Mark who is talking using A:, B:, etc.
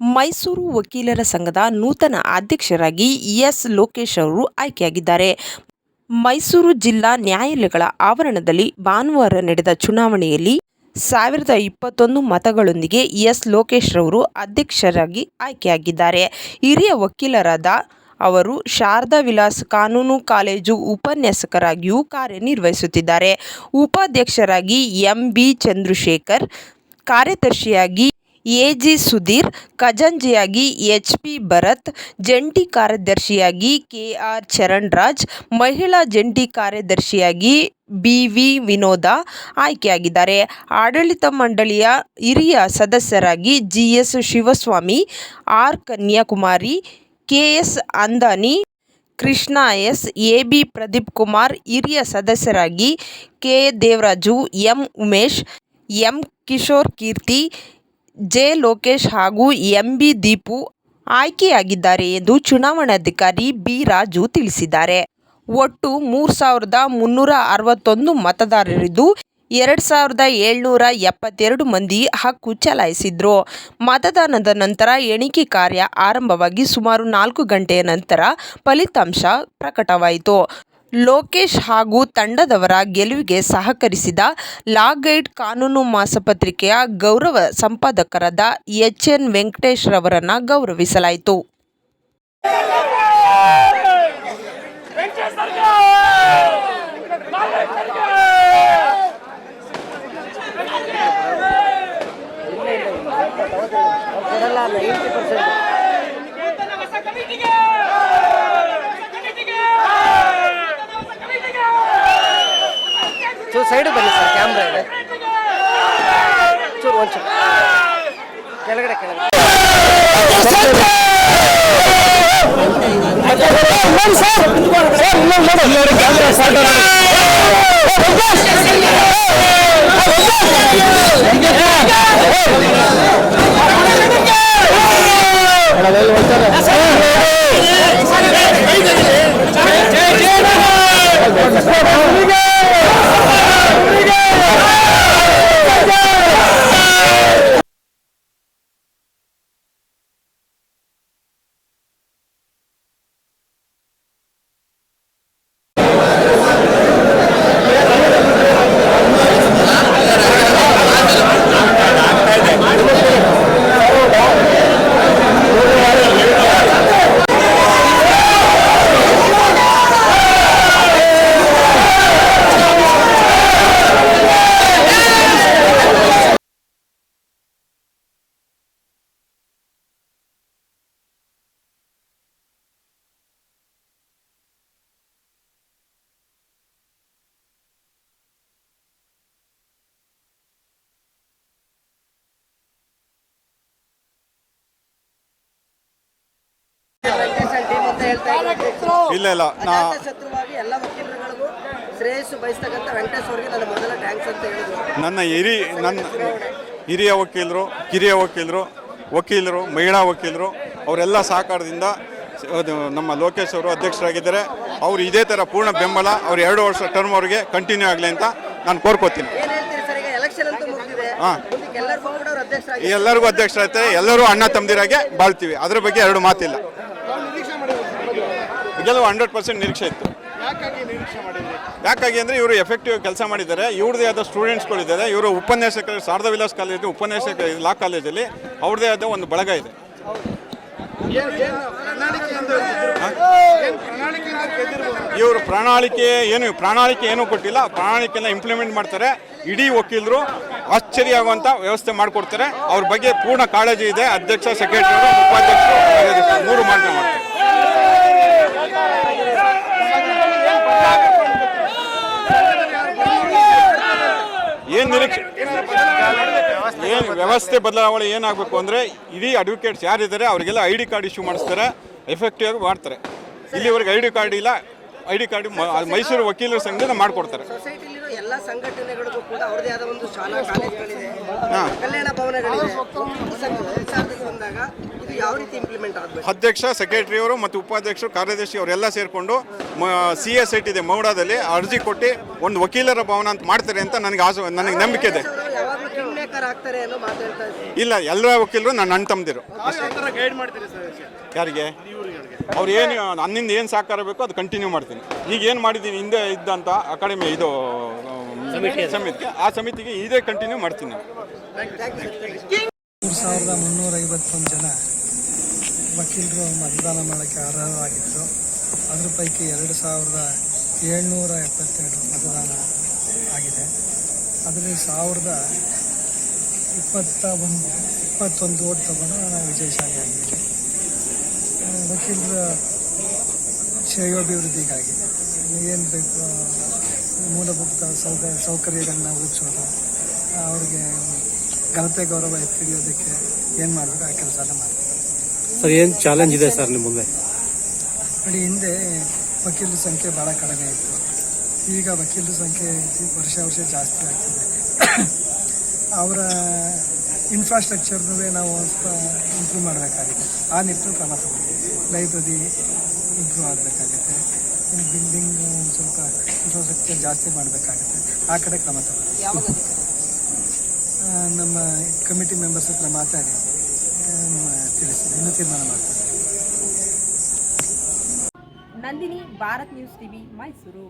A: ಮೈಸೂರು ವಕೀಲರ ಸಂಘದ ನೂತನ ಅಧ್ಯಕ್ಷರಾಗಿ ಎಸ್ ಲೋಕೇಶ್ ಅವರು ಆಯ್ಕೆಯಾಗಿದ್ದಾರೆ. ಮೈಸೂರು ಜಿಲ್ಲಾ ನ್ಯಾಯಾಲಯಗಳ ಆವರಣದಲ್ಲಿ ಭಾನುವಾರ ನಡೆದ ಚುನಾವಣೆಯಲ್ಲಿ ಸಾವಿರದ ಇಪ್ಪತ್ತೊಂದು ಮತಗಳೊಂದಿಗೆ ಎಸ್ ಲೋಕೇಶ್ ರವರು ಅಧ್ಯಕ್ಷರಾಗಿ ಆಯ್ಕೆಯಾಗಿದ್ದಾರೆ. ಹಿರಿಯ ವಕೀಲರಾದ ಅವರು ಶಾರದಾ ವಿಲಾಸ್ ಕಾನೂನು ಕಾಲೇಜು ಉಪನ್ಯಾಸಕರಾಗಿಯೂ ಕಾರ್ಯನಿರ್ವಹಿಸುತ್ತಿದ್ದಾರೆ. ಉಪಾಧ್ಯಕ್ಷರಾಗಿ ಎಂ ಬಿ ಚಂದ್ರಶೇಖರ್, ಕಾರ್ಯದರ್ಶಿಯಾಗಿ ಎ ಜಿ ಸುಧೀರ್, ಖಜಾಂಚಿಯಾಗಿ ಎಚ್ ಪಿ ಭರತ್, ಜಂಟಿ ಕಾರ್ಯದರ್ಶಿಯಾಗಿ ಕೆ ಆರ್ ಚರಣ್ರಾಜ್, ಮಹಿಳಾ ಜಂಟಿ ಕಾರ್ಯದರ್ಶಿಯಾಗಿ ಬಿ ವಿ ವಿನೋದ ಆಯ್ಕೆಯಾಗಿದ್ದಾರೆ. ಆಡಳಿತ ಮಂಡಳಿಯ ಹಿರಿಯ ಸದಸ್ಯರಾಗಿ G S Shivaswamy, R Kanyakumari K S Andani, Krishna S A B Pradeep Kumar, ಹಿರಿಯ ಸದಸ್ಯರಾಗಿ K Devaraju, M Umesh, M Kishore Keerthi J Lokesh ಹಾಗೂ ಎಂ ಬಿ ದೀಪು ಆಯ್ಕೆಯಾಗಿದ್ದಾರೆ ಎಂದು ಚುನಾವಣಾಧಿಕಾರಿ ಬಿ ರಾಜು ತಿಳಿಸಿದ್ದಾರೆ. ಒಟ್ಟು ಮೂರು ಸಾವಿರದ ಮುನ್ನೂರ ಅರವತ್ತೊಂದು ಮತದಾರರಿದ್ದು ಎರಡು ಸಾವಿರದ ಏಳ್ನೂರ ಎಪ್ಪತ್ತೆರಡು ಮಂದಿ ಹಕ್ಕು ಚಲಾಯಿಸಿದ್ರು. ಮತದಾನದ ನಂತರ ಎಣಿಕೆ ಕಾರ್ಯ ಆರಂಭವಾಗಿ ಸುಮಾರು ನಾಲ್ಕು ಗಂಟೆಯ ನಂತರ ಫಲಿತಾಂಶ ಪ್ರಕಟವಾಯಿತು. ಲೋಕೇಶ್ ಹಾಗೂ ತಂಡದವರ ಗೆಲುವಿಗೆ ಸಹಕರಿಸಿದ ಲಾ ಗೈಡ್ ಕಾನೂನು ಮಾಸಪತ್ರಿಕೆಯ ಗೌರವ ಸಂಪಾದಕರಾದ ಎಚ್ ಎನ್ ವೆಂಕಟೇಶ್ ರವರನ್ನು ಗೌರವಿಸಲಾಯಿತು.
B: ಸೈಡ್ ಬನ್ನಿ ಸರ್ ಕ್ಯಾಮ್ರಾ ಇದೆ ಚೂರು ಒಂಚೂರು ಕೆಳಗಡೆ ಕೆಳಗಡೆ ಟೀಮ್
C: ಇಲ್ಲ ಇಲ್ಲ. ನಾ
B: ಶತ್ರುವಾಗಿ ಎಲ್ಲ ವಕೀಲರುಗಳಿಗೂ ಶ್ರೇಯಸ್ಸು ಬಯಸ್ತಕ್ಕಂಥ ವೆಂಕಟೇಶ್ ಅವರಿಗೆ ನನ್ನ ಮೊದಲ ಟ್ಯಾಂಕ್ಸ್ ಅಂತ ಹೇಳಿದ್ರು.
C: ನನ್ನ ಹಿರಿ ನನ್ನ ಹಿರಿಯ ವಕೀಲರು ಕಿರಿಯ ವಕೀಲರು ವಕೀಲರು ಮಹಿಳಾ ವಕೀಲರು ಅವರೆಲ್ಲ ಸಹಕಾರದಿಂದ ನಮ್ಮ ಲೋಕೇಶ್ ಅವರು ಅಧ್ಯಕ್ಷರಾಗಿದ್ದಾರೆ. ಅವರು ಇದೇ ಥರ ಪೂರ್ಣ ಬೆಂಬಲ ಅವ್ರು ಎರಡು ವರ್ಷ ಟರ್ಮ್ ಅವರಿಗೆ ಕಂಟಿನ್ಯೂ ಆಗಲಿ ಅಂತ ನಾನು ಕೋರ್ಕೋತೀನಿ. ಹಾಂ.
B: ಎಲ್ಲರಿಗೂ
C: ಅಧ್ಯಕ್ಷರಾಗ್ತಾರೆ ಎಲ್ಲರೂ ಅಣ್ಣ ತಮ್ಮದಿರಾಗೆ ಬಾಳ್ತೀವಿ. ಅದ್ರ ಬಗ್ಗೆ ಎರಡು ಮಾತಿಲ್ಲ. ಗೆಲುವು ಹಂಡ್ರೆಡ್ ಪರ್ಸೆಂಟ್ ನಿರೀಕ್ಷೆ ಇತ್ತು. ಯಾಕಾಗಿ ಅಂದರೆ ಇವರು ಎಫೆಕ್ಟಿವ್ ಕೆಲಸ ಮಾಡಿದ್ದಾರೆ. ಇವ್ರದೇ ಆದ ಸ್ಟೂಡೆಂಟ್ಸ್ಗಳಿದ್ದಾರೆ ಇವರು ಉಪನ್ಯಾಸಕರು ಶಾರದಾ ವಿಲಾಸ್ ಕಾಲೇಜು ಉಪನ್ಯಾಸಕ ಲಾ ಕಾಲೇಜಲ್ಲಿ ಅವ್ರದೇ ಆದ ಒಂದು ಬಳಗ ಇದೆ. ಇವರು ಪ್ರಣಾಳಿಕೆ ಏನು ಪ್ರಣಾಳಿಕೆ ಏನೂ ಕೊಟ್ಟಿಲ್ಲ. ಪ್ರಣಾಳಿಕೆನ ಇಂಪ್ಲಿಮೆಂಟ್ ಮಾಡ್ತಾರೆ. ಇಡೀ ವಕೀಲರು ಆಶ್ಚರ್ಯ ಆಗುವಂಥ ವ್ಯವಸ್ಥೆ ಮಾಡಿಕೊಡ್ತಾರೆ. ಅವ್ರ ಬಗ್ಗೆ ಪೂರ್ಣ ಕಾಳಜಿ ಇದೆ. ಅಧ್ಯಕ್ಷ ಸೆಕ್ರೆಟರಿ ಉಪಾಧ್ಯಕ್ಷರು ಮೂರು ಮಾತ್ರ ಮಾಡ್ತಾರೆ ಏನು ನಿರೀಕ್ಷೆ ಏನು ವ್ಯವಸ್ಥೆ ಬದಲಾವಣೆ ಏನಾಗಬೇಕು ಅಂದರೆ ಇಡೀ ಅಡ್ವೊಕೇಟ್ಸ್ ಯಾರಿದ್ದಾರೆ ಅವರಿಗೆಲ್ಲ ಐ ಡಿ ಕಾರ್ಡ್ ಇಶ್ಯೂ ಮಾಡಿಸ್ತಾರೆ ಎಫೆಕ್ಟಿವ್ ಆಗಿ ಮಾಡ್ತಾರೆ. ಇಲ್ಲಿವರೆಗೆ ಐ ಡಿ ಕಾರ್ಡ್ ಇಲ್ಲ ಐ ಡಿ ಕಾರ್ಡ್ ಮೈಸೂರು ವಕೀಲರ ಸಂಘದಿಂದ ಮಾಡಿಕೊಡ್ತಾರೆ.
B: ಎಲ್ಲ ಸಂಘಟನೆಗಳಿಗೂ ಕೂಡ ಅವ್ರದೇ ಆದ ಒಂದು ಶಾಲಾ ಕಾಲೇಜುಗಳಿದೆ ಕಲ್ಯಾಣ ಭವನಗಳಿದೆ. ಬಂದಾಗ ಯಾವ ರೀತಿ ಇಂಪ್ಲಿಮೆಂಟ್ ಆಗಬೇಕು?
C: ಅಧ್ಯಕ್ಷ ಸೆಕ್ರೆಟರಿ ಅವರು ಮತ್ತು ಉಪಾಧ್ಯಕ್ಷರು ಕಾರ್ಯದರ್ಶಿ ಅವರೆಲ್ಲ ಸೇರಿಕೊಂಡು ಸಿ ಎಸ್ ಐ ಟಿ ಇದೆ ಮೌಡಾದಲ್ಲಿ ಅರ್ಜಿ ಕೊಟ್ಟು ಒಂದು ವಕೀಲರ ಭವನ ಅಂತ ಮಾಡ್ತಾರೆ ಅಂತ ನನಗೆ ಆಸೆ ನನಗೆ ನಂಬಿಕೆ ಇದೆ. ಇಲ್ಲ ಎಲ್ಲ ವಕೀಲರು ನನ್ನ ಅಣ್ಣ ತಮ್ಮದಿರು
D: ಗೈಡ್ ಮಾಡ್ತೀರಿ ಸರ್
C: ಯಾರಿಗೆ? ಅವ್ರು ಏನು ನನ್ನಿಂದ ಏನು ಸಹಕಾರ ಬೇಕೋ ಅದು ಕಂಟಿನ್ಯೂ ಮಾಡ್ತೀನಿ. ಈಗ ಏನು ಮಾಡಿದ್ದೀನಿ ಹಿಂದೆ ಇದ್ದಂಥ ಅಕಾಡೆಮಿ ಇದು ಸಮಿತಿ ಆ ಸಮಿತಿಗೆ ಇದೇ ಕಂಟಿನ್ಯೂ ಮಾಡ್ತೀನಿ
E: ಸಾವಿರದ ಮುನ್ನೂರ ಐವತ್ತೊಂದು ಜನ ವಕೀಲರು ಮತದಾನ ಮಾಡೋಕ್ಕೆ ಅರ್ಹರಾಗಿದ್ದರು ಅದ್ರ ಪೈಕಿ ಎರಡು ಸಾವಿರದ ಏಳ್ನೂರ ಎಪ್ಪತ್ತೆರಡು ಮತದಾನ ಆಗಿದೆ. ಅದರಲ್ಲಿ ಸಾವಿರದ ಇಪ್ಪತ್ತ ಒಂದು, ಇಪ್ಪತ್ತೊಂದು ಓಟ್ ತಗೊಂಡು ನಾವು ವಿಜಯಶಾಲಿ ಆಗಿದ್ದೀವಿ ವಕೀಲರ ಶ್ರೇಯೋಭಿವೃದ್ಧಿಗಾಗಿ ಏನು ಬೇಕು, ಮೂಲಭೂತ ಸೌಕ ಸೌಕರ್ಯಗಳನ್ನ ಒದಗಿಸೋದು ಅವ್ರಿಗೆ ಘನತೆ ಗೌರವ ಎತ್ತಿಡಿಯೋದಕ್ಕೆ ಏನು ಮಾಡಬೇಕು, ಆ ಕೆಲಸನ ಮಾಡ್ತೀವಿ
D: ಸರ್ ಏನು ಚಾಲೆಂಜ್ ಇದೆ ಸರ್ ನಿಮ್ಮ ಮುಂದೆ?
E: ನೋಡಿ ಹಿಂದೆ ವಕೀಲರ ಸಂಖ್ಯೆ ಭಾಳ ಕಡಿಮೆ ಇತ್ತು. ಈಗ ವಕೀಲರ ಸಂಖ್ಯೆ ವರ್ಷ ವರ್ಷ ಜಾಸ್ತಿ ಆಗ್ತಿದೆ. ಅವರ ಇನ್ಫ್ರಾಸ್ಟ್ರಕ್ಚರ್ನೂ ನಾವು ಸ್ವಲ್ಪ ಇಂಪ್ರೂವ್ ಮಾಡಬೇಕಾಗುತ್ತೆ. ಆ ನಿಟ್ಟಿನಲ್ಲಿ ಕ್ರಮ ತಗೊಳ್ತೀವಿ ಲೈಬ್ರರಿ ಇಂಪ್ರೂವ್ ಆಗಬೇಕಾಗುತ್ತೆ. ಇನ್ನು ಬಿಲ್ಡಿಂಗ್ ಸ್ವಲ್ಪ ಇನ್ಫ್ರಾಸ್ಟ್ರಕ್ಚರ್ ಜಾಸ್ತಿ ಮಾಡಬೇಕಾಗುತ್ತೆ. ಆ ಕಡೆ ಕ್ರಮ ತಗೊಳ್ತೀವಿ ನಮ್ಮ ಕಮಿಟಿ ಮೆಂಬರ್ಸ್ ಹತ್ರ ಮಾತಾಡಿ. ಇನ್ನೂ ತೀರ್ಮಾನ ಮಾಡ್ತಾರೆ.
A: Nandini Bharat news TV Mysuru.